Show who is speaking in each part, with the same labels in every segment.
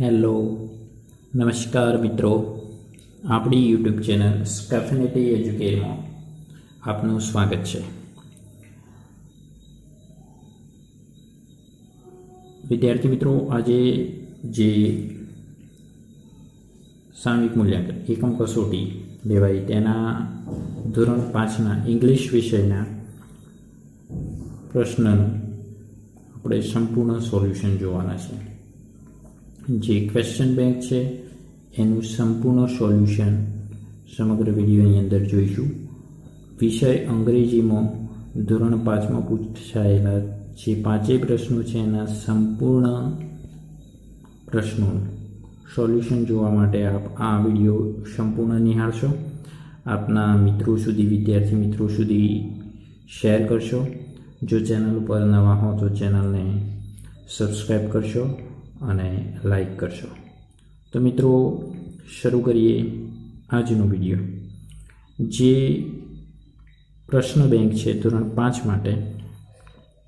Speaker 1: Hello, નમસ્કાર મિત્રો. આપણી યુટ્યુબ ચેનલ સ્કેફિનેટી એજ્યુકેરમાં આપનું સ્વાગત છે. વિદ્યાર્થી મિત્રો, આજે જે સામયિક મૂલ્યાંકન, એકમ કસોટી લેવાય તેના ધોરણ પાંચના ઇંગ્લિશ વિષયના પ્રશ્નનું આપણે સંપૂર્ણ સોલ્યુશન જોવાના છે. જે ક્વેશ્ચન બેંક છે, એનું સંપૂર્ણ સોલ્યુશન સમગ્ર વિડીયોની અંદર જોઈશું. વિષય અંગ્રેજીમાં ધોરણ પાંચમાં પૂછાયેલા જે પાંચેય પ્રશ્નો છે, એના સંપૂર્ણ પ્રશ્નોનું સોલ્યુશન જોવા માટે આપ આ વીડિયો સંપૂર્ણ નિહાળશો. આપના મિત્રો સુધી, વિદ્યાર્થી મિત્રો સુધી શેર કરશો. જો ચેનલ ઉપર નવા હો તો ચેનલને સબસ્ક્રાઈબ કરશો. અને લાઈક કરશો. તો મિત્રો, શરૂ કરીએ આજનો વીડિયો જે પ્રશ્ન બેંક છે, ધોરણ પાંચ માટે.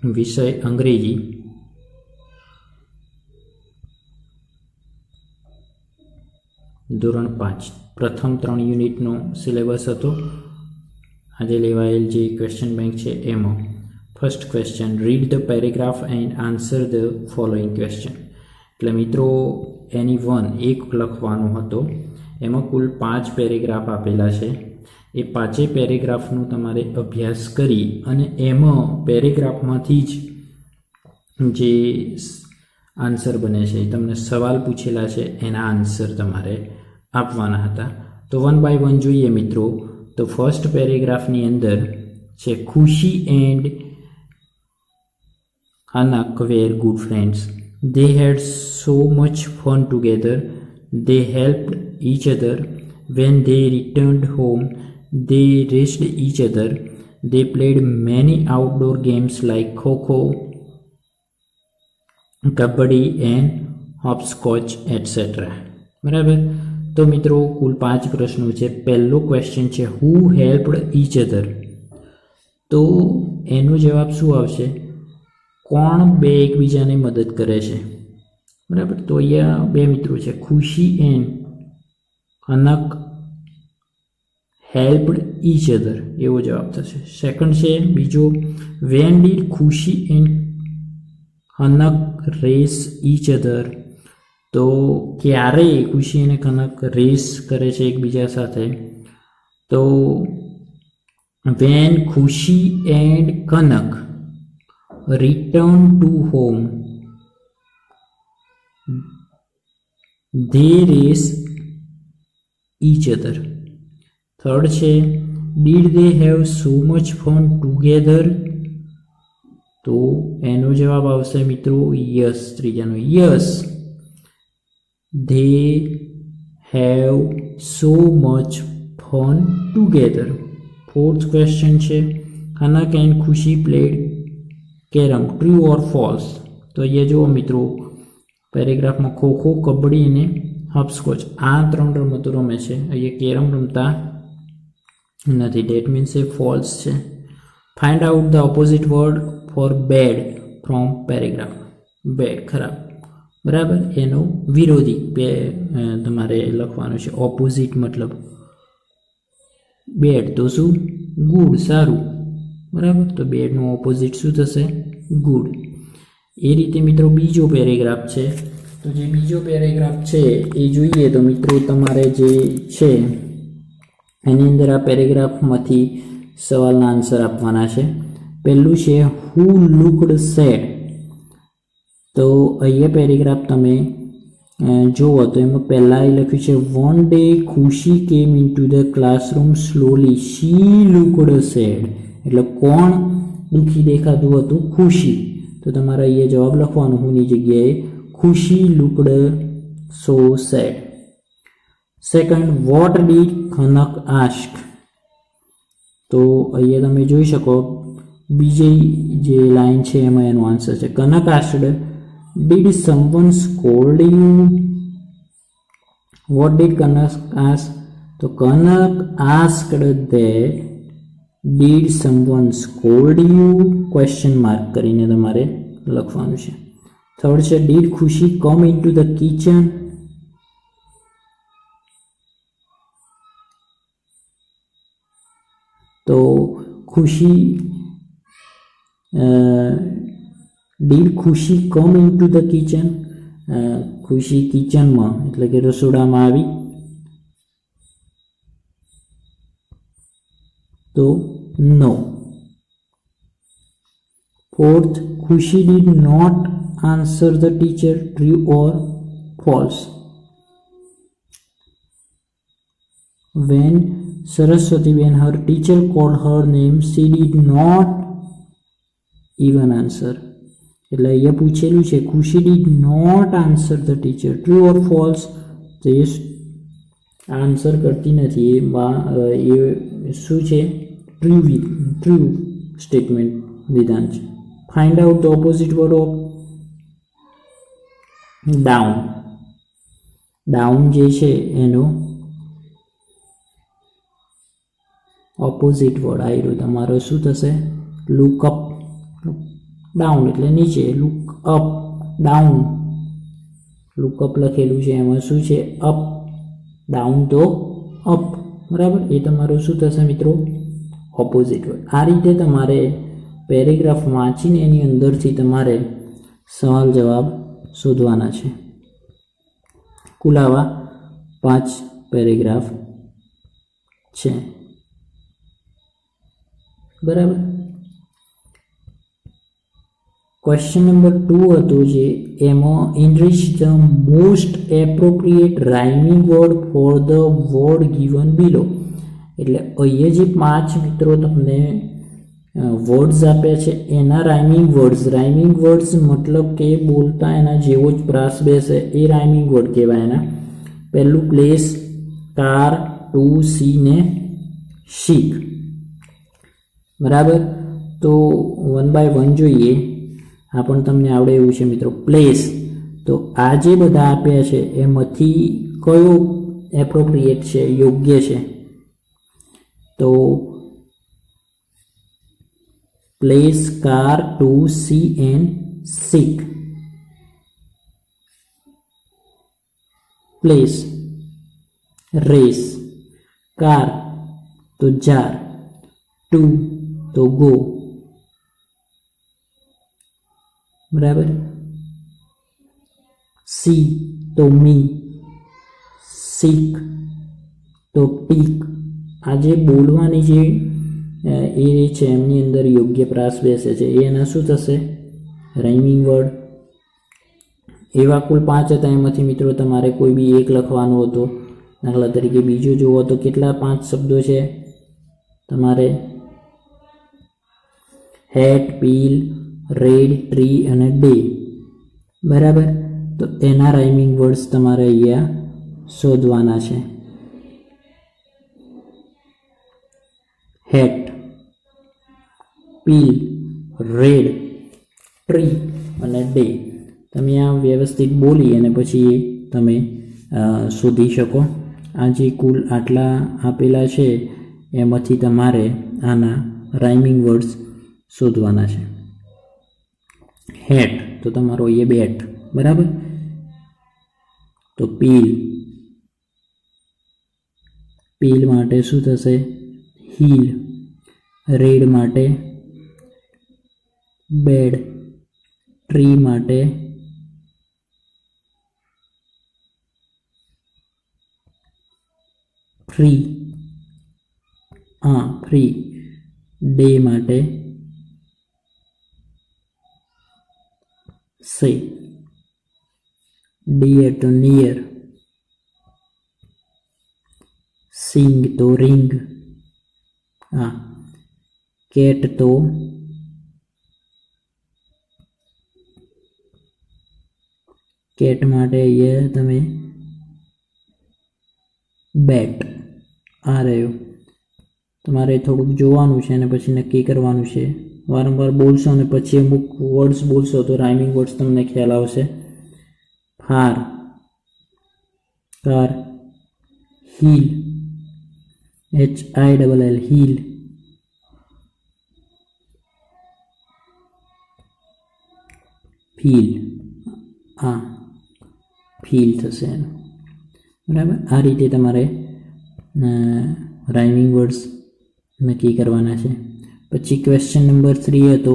Speaker 1: વિષય અંગ્રેજી. ધોરણ પાંચ. પ્રથમ ત્રણ યુનિટનો સિલેબસ હતો. આજે લેવાયેલ જે ક્વેશ્ચન બેંક છે, એમાં. First question read the paragraph and answer the following question એટલે મિત્રો, એની વન એક લખવાનો હતો. એમાં કુલ પાંચ પેરેગ્રાફ આપેલા છે. એ પાંચેય પેરેગ્રાફનો તમારે અભ્યાસ કરી અને એમાં પેરેગ્રાફમાંથી જ જે આન્સર બને છે તમને સવાલ પૂછેલા છે, એના આન્સર તમારે આપવાના હતા. તો વન બાય વન જોઈએ મિત્રો. તો ફર્સ્ટ પેરેગ્રાફની અંદર છે, ખુશી એન્ડ આના were good friends. They had so much fun together. They helped each other. When they returned home, they raced each other. They played many outdoor games like kho-kho, kabaddi and hopscotch etcetera બરાબર તો મિત્રો કુલ પાંચ પ્રશ્નો છે પહેલો question છે હુ helped each other તો એનો જવાબ શું આવશે કોણ બે એકબીજાને મદદ કરે છે? બરાબર? તો અહીંયા બે મિત્રો છે. Khushi and Kanak helped each other. એવો જવાબ થશે. સેકન્ડ છે બીજો. When did Khushi and Kanak race each other? તો ક્યારે ખુશી અને કનક રેસ કરે છે એકબીજા સાથે? તો when Khushi and Kanak return to home they race each other third છે did they have so much fun together તો એનો જવાબ આવશે મિત્રો yes ત્રીજાનો yes they have so much fun together fourth question છે Anak and Khushi played carrom true or false તો અહીંયા જુઓ મિત્રો, પેરેગ્રાફમાં ખો ખો, કબડ્ડી અને હપસ્કોચ આ ત્રણ રમતો રમે છે. અહીંયા કેરમ રમતા નથી. ડેટ મીન્સ એ ફોલ્સ છે. Find out the opposite word for bad from paragraph bad ખરાબ. બરાબર? એનો વિરોધી બે તમારે લખવાનું છે. ઓપોઝિટ મતલબ બેડ તો શું? ગુડ સારું. બરાબર? તો બેડનું ઓપોઝિટ શું થશે? ગુડ એ રીતે મિત્રો બીજો પેરેગ્રાફ છે. તો જે બીજો પેરેગ્રાફ છે, એ જોઈએ તો મિત્રો તમારે જે છે, એની અંદર આ પેરેગ્રાફમાંથી સવાલના આન્સર આપવાના છે. પહેલું છે હુ લુકડ સેડ તો અહીંયા પેરેગ્રાફ તમે જુઓ તો એમાં પહેલાં એ લખ્યું છે one day Khushi came into the classroom slowly she looked sad એટલે કોણ દુઃખી દેખાતું હતું? ખુશી. તો તમારે અહીંયા જવાબ લખવાનો હુંની જગ્યાએ. Khushi looked so sad. Second what did Kanak ask તો અહીંયા તમે જોઈ શકો, બીજી જે લાઈન છે એમાં એનો આન્સર છે. Kanak asked did someone scold you what did Kanak ask તો Kanak asked that did someone scold you question mark કરીને તમારે લખવાનું છે. થર્ડ છે did Khushi come into the kitchen તો Khushi did Khushi come into the kitchen Khushi કિચનમાં એટલે કે રસોડામાં આવી. તો no fourth Khushi did not answer the teacher true or false Saraswati, when her teacher called her name, she did not even answer. એટલે અહીંયા પૂછેલું છે, Khushi did not answer the teacher true or false તો એ answer કરતી નથી. એ શું છે? ટ્રુ ટ્રુ સ્ટેટમેન્ટ વિધાન છે find out the opposite word of down down જે છે એનો ઓપોઝિટ વર્ડ આવ્યો તમારો શું થશે? લુક અપ ડાઉન એટલે નીચે. લુક અપ ડાઉન લુકઅપ લખેલું છે. એમાં શું છે? અપ ડાઉન તો અપ બરાબર? એ તમારું શું થશે મિત્રો? ઓપોઝિટ હોય. આ રીતે તમારે પેરેગ્રાફ વાંચીને એની અંદરથી તમારે સવાલ જવાબ શોધવાના છે. કુલ આવા પાંચ પેરેગ્રાફ છે. બરાબર? ક્વેશ્ચન નંબર ટુ હતું જે, એમાં enrich the most appropriate rhyming word for the word given below એટલે અહીંયા જે પાંચ મિત્રો તમને વર્ડ્સ આપ્યા છે. એના રાઇમિંગ વર્ડ્સ રાઇમિંગ વર્ડ્સ મતલબ કે બોલતા એના જેવો જ પ્રાસ બેસે. એ રાઇમિંગ વર્ડ કહેવાય એના. પહેલું પ્લેસ કાર ટુ સી ને શીખ બરાબર? તો વન બાય વન જોઈએ. આ પણ તમને આવડે એવું છે મિત્રો. પ્લેસ તો આ જે બધા આપ્યા છે, એમાંથી કયો એપ્રોપ્રિએટ છે, યોગ્ય છે? તો place car to see and seek place race car તો જાર ટુ તો ગો બરાબર સી તો મી સીક તો ટીક આ જે બોલવાની જે એ છે, એમની અંદર યોગ્ય પ્રાસ બેસે છે. એ એના શું થશે? રાઇમિંગ વર્ડ એવા કુલ પાંચ હતા. એમાંથી મિત્રો તમારે કોઈ બી એક લખવાનો હતો. દાખલા તરીકે બીજો જુઓ તો કેટલા પાંચ શબ્દો છે? તમારે હેટ પીલ રેડ ટ્રી અને ડે બરાબર? તો એના રાઇમિંગ વર્ડ્સ તમારે અહીંયા શોધવાના છે. હેટ પીલ રેડ ટ્રી અને ડે તમે આ વ્યવસ્થિત બોલી અને પછી એ તમે શોધી શકો. આ જે કુલ આટલા આપેલા છે. એમાંથી તમારે આના રાઇમિંગ વર્ડ્સ શોધવાના છે. હેટ તો તમારો એ બેટ બરાબર? તો પીલ. પીલ માટે શું થશે? હીલ રેડ માટે, બેડ ટ્રી માટે ફ્રી હા ફ્રી ડે માટે, સે, ડિયર ટુ નિયર, સિંગ તો રિંગ. હા. કેટ તો કેટ માટે અહીંયા તમે બેટ આ રહ્યો. તમારે થોડુંક જોવાનું છે અને પછી નક્કી કરવાનું છે. વારંવાર બોલશો અને પછી અમુક વર્ડ્સ બોલશો તો રાઇમિંગ વર્ડ્સ તમને ખ્યાલ આવશે. Far. Car heel H I double L heel feel આ ફીલ થશે એનું બરાબર? આ રીતે તમારે રાઇમિંગ વર્ડ્સ નક્કી કરવાના છે. પછી ક્વેશ્ચન નંબર થ્રી હતો.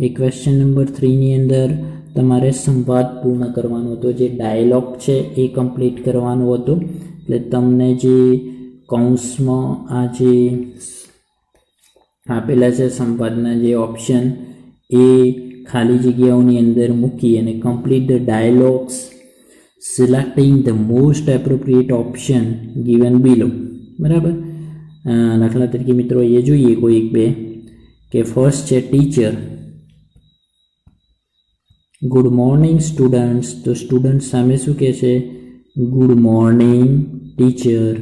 Speaker 1: એ ક્વેશ્ચન નંબર થ્રીની અંદર તમારે સંવાદ પૂર્ણ કરવાનો હતો. જે ડાયલોગ છે એ કમ્પ્લીટ કરવાનો હતો. એટલે તમને જે કૌંસમાં આ જે આપેલા છે સંવાદના જે ઓપ્શન એ ખાલી જગ્યાઓની અંદર મૂકી અને complete the dialogues selecting the most appropriate option given below બરાબર? દાખલા તરીકે મિત્રો એ જોઈએ કોઈ એક બે, કે ફર્સ્ટ છે ટીચર ગુડ મોર્નિંગ સ્ટુડન્ટ્સ તો સ્ટુડન્ટ સામે શું કહે છે? ગુડ મોર્નિંગ ટીચર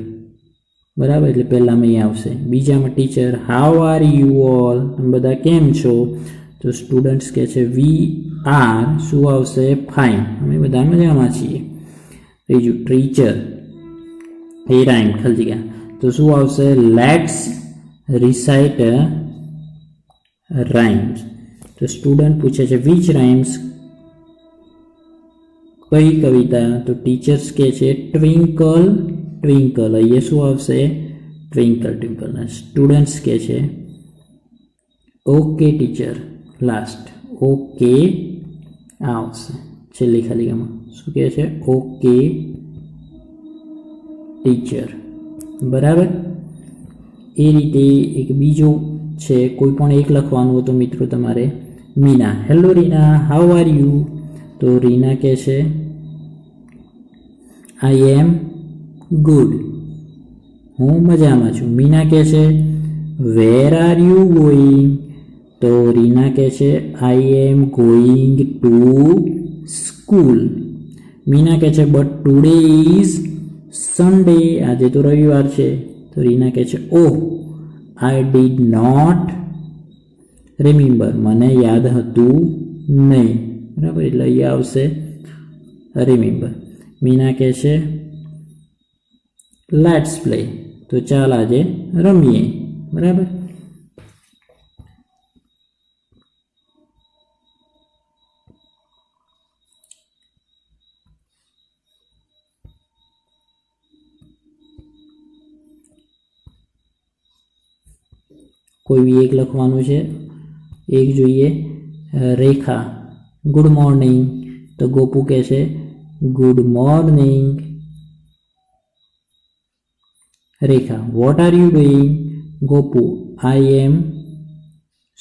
Speaker 1: બરાબર? એટલે પહેલામાં અહીં આવશે. બીજામાં teacher how are you all બધા કેમ છો? તો સ્ટુડન્ટ્સ કહે છે વી આર શું આવશે? ફાઇન અમે બધા મજામાં છીએ. ત્રીજું ટીચર એ રાઈમ ખાલી જગ્યા તો શું આવશે? લેટ્સ રિસાઇટ રાઇમ્સ તો સ્ટુડન્ટ પૂછે છે વિચ રાઇમ્સ કઈ કવિતા? તો ટીચર્સ કહે છે ટ્વિંકલ ટ્વિંકલ અહીંયા શું આવશે. ટ્વિંકલ ટ્વિંકલ સ્ટુડન્ટ્સ કહે છે ઓકે ટીચર લાસ્ટ ઓકે આ આવશે. છેલ્લી ખાલી ગામાં શું કહે છે? ઓકે ટીચર બરાબર? એ રીતે એક બીજો છે, કોઈ પણ એક લખવાનું હતું મિત્રો તમારે Meena. Hello Reena. How are you તો રીના કહે છે આઈ એમ ગુડ. હું મજામાં છું. મીના કહે છે વેર આર યુ ગોઈંગ તો રીના કહે છે I am going to school Meena કહે છે બટ ટુડે ઇઝ સન્ડે આજે તો રવિવાર છે. તો રીના કહે છે oh I did not remember મને યાદ હતું નહીં. બરાબર? એટલે અહીંયા આવશે રિમેમ્બર મીના કહે છે લેટ્સ પ્લે તો ચાલ આજે રમીએ. બરાબર? કોઈ બી એક લખવાનું છે. એક જોઈએ, રેખા ગુડ મોર્નિંગ તો ગોપુ કહે છે good morning Rekha what are you doing Gopu I am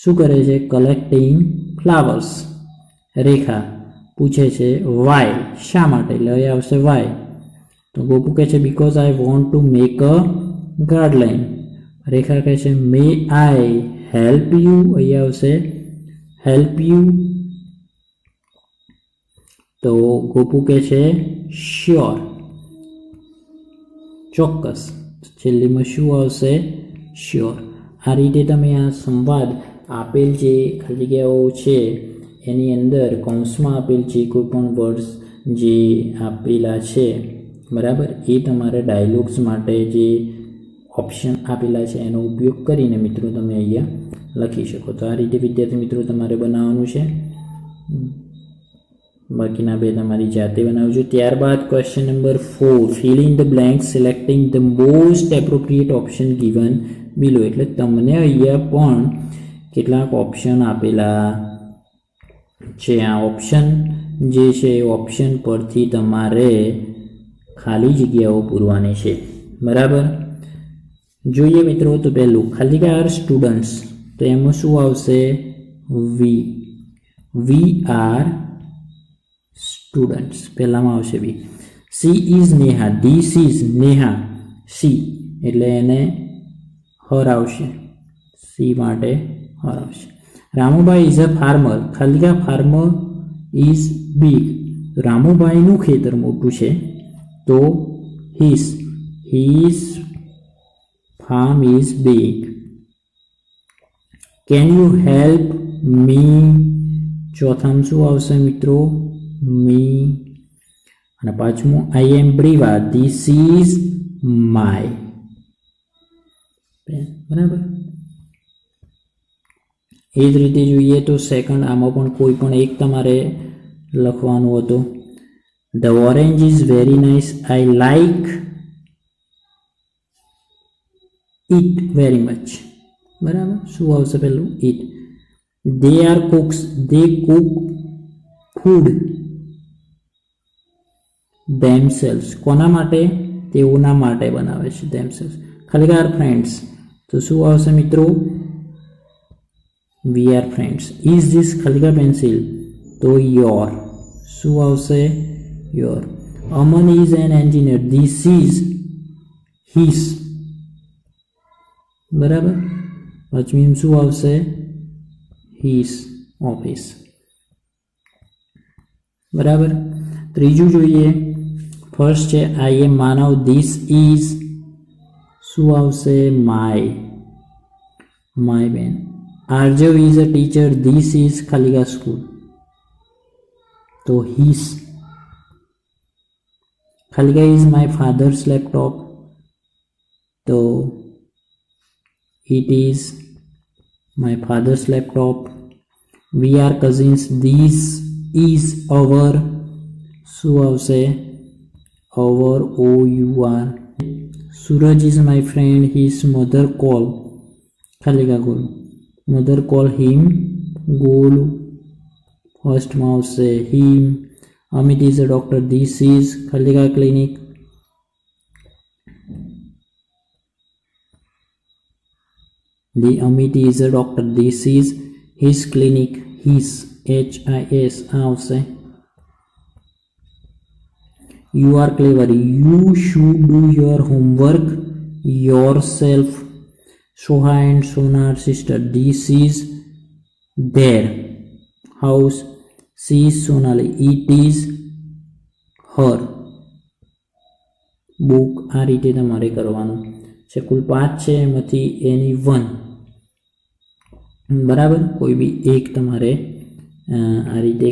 Speaker 1: શું કરે છે? કલેક્ટિંગ ફ્લાવર્સ રેખા પૂછે છે વાય શા માટે? એટલે અહીં આવશે વાય તો ગોપુ કહે છે because I want to make a ગાર્ડલાઇન Rekha કહે છે મે આઈ હેલ્પ યુ અહીં આવશે હેલ્પ યુ તો ગોપુ કહે છે શ્યોર ચોક્કસ. છેલ્લીમાં શું આવશે? શ્યોર આ રીતે તમે આ સંવાદ આપેલ જે ખાલી જગ્યાઓ છે, એની અંદર કૌંસમાં આપેલ જે કોઈ પણ વર્ડ્સ જે આપેલા છે, બરાબર? એ તમારે ડાયલોગ્સ માટે જે ઓપ્શન આપેલા છે, એનો ઉપયોગ કરીને મિત્રો તમે અહીંયા લખી શકો. તો આ રીતે વિદ્યાર્થી મિત્રો તમારે બનાવવાનું છે. બાકીના બે તમારી જાતે બનાવજો. ત્યારબાદ question number four fill in the blank selecting the most appropriate option given below એટલે તમને અહીંયા પણ કેટલાક ઓપ્શન આપેલા છે. આ ઓપ્શન જે છે, એ ઓપ્શન પરથી તમારે ખાલી જગ્યાઓ પૂરવાની છે. બરાબર? જોઈએ મિત્રો, તો પહેલું, ખાલી આર સ્ટુડન્ટ્સ તો એમાં શું આવશે? વી વી આર સ્ટુડન્ટ્સ પહેલામાં આવશે B. C is Neha this is Neha C એટલે એને હર આવશે. સી માટે હર આવશે. રામુભાઈ ઇઝ અ ફાર્મર ખાલી ફાર્મર ઇઝ બિગ રામુભાઈનું ખેતર મોટું છે, તો his his farm is big can you help me ચોથામાં શું આવશે મિત્રો? મી અને પાંચમું I am brave this is my બરાબર? એ જ રીતે જોઈએ તો સેકન્ડ આમાં પણ કોઈ પણ એક તમારે લખવાનું હતું. The orange is very nice I like it very much બરાબર? શું આવશે પહેલું? It they are cooks they cook food themselves કોના માટે તેઓના માટે બનાવે છે ધેમસેલ્સ ખાલી આર ફ્રેન્ડ્સ તો શું આવશે મિત્રો we are friends is this ખલગા pencil તો યોર શું આવશે your Aman is an engineer this is his બરાબર પાંચમી શું આવશે હિસ ઓફિસ બરાબર ત્રીજું જોઈએ ફર્સ્ટ છે I M Manav this is શું આવશે? માય માય બેન. Aarjav is a teacher this is ખાલીગા school તો હિસ ખાલીગા ઇઝ માય ફાધર્સ લેપટોપ તો it is my father's laptop we are cousins this is our શું આવશે? over O U R. Suraj is my friend. His mother call. Khaliga Golu. Mother call him Golu. First mouse say him. Amit is a doctor. This is Khaliga Clinic. The Amit is a doctor. This is his clinic. His H I S. I'll say. You are clever. You should do your homework yourself. Soha and Sona are sister. This is their house. She is Sonali. It is her. Book આ રીતે તમારે કરવાનું છે કુલ પાંચ છે એમાંથી એની one બરાબર કોઈ બી એક તમારે આ રીતે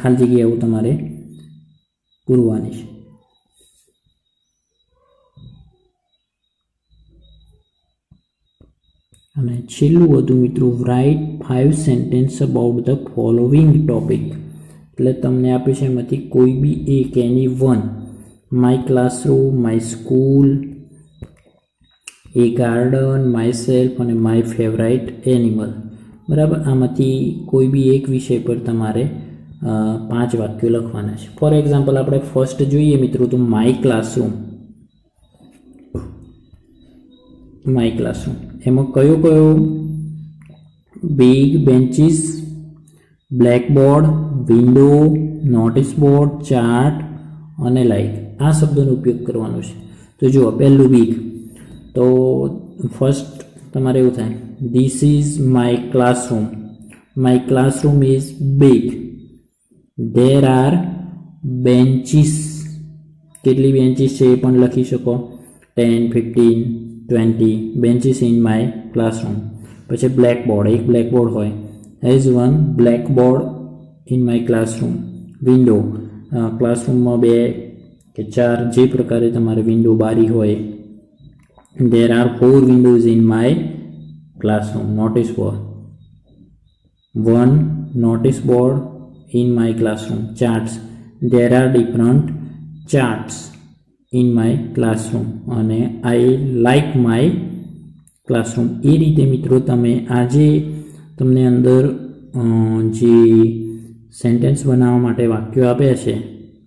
Speaker 1: ખાલી જગ્યાઓ તમારે પૂરવાની છે. અને છેલ્લું હતું મિત્રો write five sentences about the following topic એટલે તમને આપે છે એમાંથી કોઈ બી એક એની one my classroom my school a garden myself અને માય ફેવરાઇટ એનિમલ બરાબર? આમાંથી કોઈ બી એક વિષય પર તમારે પાંચ વાક્યો લખવાના છે. ફોર એક્ઝામ્પલ આપણે ફર્સ્ટ જોઈએ મિત્રો તો માય ક્લાસરૂમ માય ક્લાસરૂમ એમાં કયો કયો? Big benches blackboard window notice board chart અને લાઇટ આ શબ્દોનો ઉપયોગ કરવાનો છે. તો જુઓ, પહેલું બિગ તો ફર્સ્ટ તમારે એવું થાય. This is my classroom my classroom is big there are benches કેટલી બેન્ચીસ છે એ પણ લખી શકો? Ten fifteen twenty benches in my classroom પછી બ્લેકબોર્ડ એક બ્લેકબોર્ડ હોય. As one blackboard in my classroom window ક્લાસરૂમમાં બે કે ચાર જે પ્રકારે તમારે વિન્ડો બારી હોય there are four windows in my classroom notice board one notice board in my classroom, charts. There are different charts in my classroom, અને i like my classroom. એ રીતે મિત્રો તમે આજે તમને અંદર જે સેન્ટેન્સ બનાવવા માટે વાક્યો આપ્યા છે,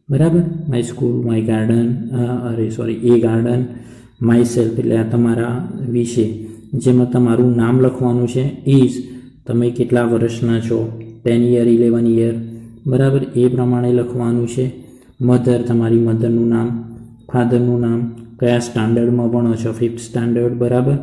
Speaker 1: બરાબર? માય સ્કૂલ માય ગાર્ડન અરે સોરી એ ગાર્ડન માય સેલ્ફ એટલે આ તમારા વિશે. જેમાં તમારું નામ લખવાનું છે ઇઝ તમે કેટલા વર્ષના છો? ટેન યર ઇલેવન યર બરાબર? એ પ્રમાણે લખવાનું છે. મધર, તમારી મધરનું નામ. ફાધરનું નામ. કયા સ્ટાન્ડર્ડમાં ભણો છો? ફિફ્થ સ્ટાન્ડર્ડ, બરાબર?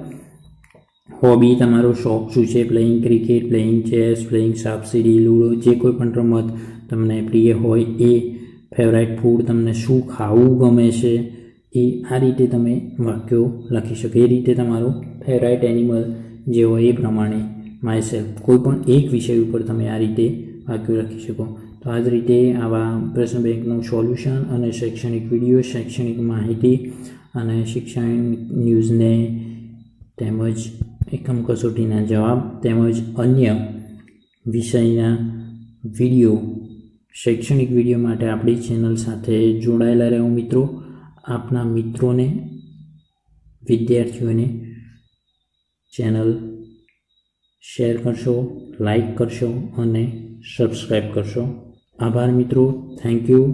Speaker 1: હોબી, તમારો શોખ શું છે? Playing cricket, playing chess, playing સાપસીડી, ludo, જે કોઈ પણ રમત તમને પ્રિય હોય, એ ફેવરાઇટ ફૂડ તમને શું ખાવું ગમે છે? એ આ રીતે તમે વાક્યો લખી શકો. એ રીતે તમારું ફેવરાઇટ એનિમલ જે હોય, એ પ્રમાણે માય સેલ્ફ કોઈ પણ એક વિષય ઉપર તમે આ રીતે વાક્યો લખી શકો. તો આ જ રીતે આવા પ્રશ્ન બેંકનું સોલ્યુશન અને શૈક્ષણિક વીડિયો, શૈક્ષણિક માહિતી અને શિક્ષણ ન્યૂઝને તેમજ એકમ કસોટીના જવાબ તેમજ અન્ય વિષયના વીડિયો, શૈક્ષણિક વીડિયો માટે આપણી ચેનલ સાથે જોડાયેલા રહો મિત્રો. આપના મિત્રોને, વિદ્યાર્થીઓને ચેનલ શેર કરશો, લાઈક કરશો અને સબસ્ક્રાઈબ કરશો. આભાર મિત્રો. Thank you